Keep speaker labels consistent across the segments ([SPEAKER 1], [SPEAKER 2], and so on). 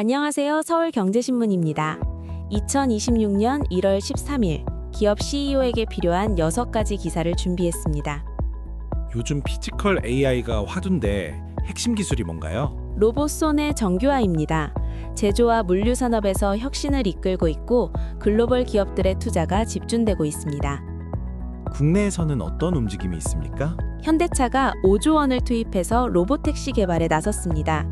[SPEAKER 1] 안녕하세요. 서울경제신문입니다. 2026년 1월 13일 기업 CEO에게 필요한 6가지 기사를 준비했습니다.
[SPEAKER 2] 요즘 피지컬 AI가 화두인데 핵심 기술이 뭔가요?
[SPEAKER 1] 로봇손의 정교화입니다. 제조와 물류 산업에서 혁신을 이끌고 있고 글로벌 기업들의 투자가 집중되고 있습니다.
[SPEAKER 2] 국내에서는 어떤 움직임이 있습니까?
[SPEAKER 1] 현대차가 5조 원을 투입해서 로보택시 개발에 나섰습니다.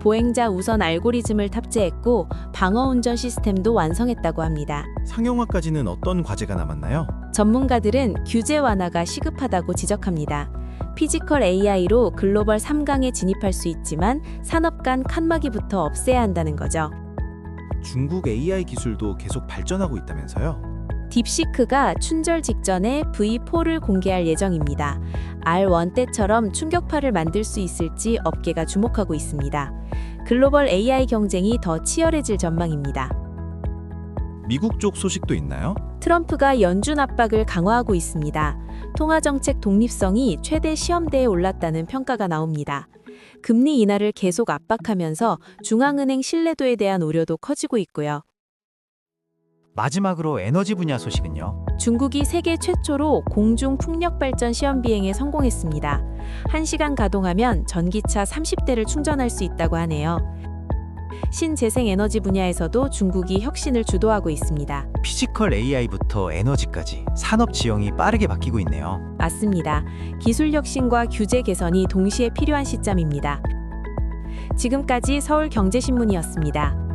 [SPEAKER 1] 보행자 우선 알고리즘을 탑재했고 방어 운전 시스템도 완성했다고 합니다.
[SPEAKER 2] 상용화까지는 어떤 과제가 남았나요?
[SPEAKER 1] 전문가들은 규제 완화가 시급하다고 지적합니다. 피지컬 AI로 글로벌 3강에 진입할 수 있지만 산업 간 칸막이부터 없애야 한다는 거죠.
[SPEAKER 2] 중국 AI 기술도 계속 발전하고 있다면서요?
[SPEAKER 1] 딥시크가 춘절 직전에 V4를 공개할 예정입니다. R1 때처럼 충격파를 만들 수 있을지 업계가 주목하고 있습니다. 글로벌 AI 경쟁이 더 치열해질 전망입니다.
[SPEAKER 2] 미국 쪽 소식도 있나요?
[SPEAKER 1] 트럼프가 연준 압박을 강화하고 있습니다. 통화정책 독립성이 최대 시험대에 올랐다는 평가가 나옵니다. 금리 인하를 계속 압박하면서 중앙은행 신뢰도에 대한 우려도 커지고 있고요.
[SPEAKER 3] 마지막으로 에너지 분야 소식은요.
[SPEAKER 1] 중국이 세계 최초로 공중 풍력 발전 시험 비행에 성공했습니다. 1시간 가동하면 전기차 30대를 충전할 수 있다고 하네요. 신재생 에너지 분야에서도 중국이 혁신을 주도하고 있습니다.
[SPEAKER 3] 피지컬 AI부터 에너지까지 산업 지형이 빠르게 바뀌고 있네요.
[SPEAKER 1] 맞습니다. 기술 혁신과 규제 개선이 동시에 필요한 시점입니다. 지금까지 서울경제신문이었습니다.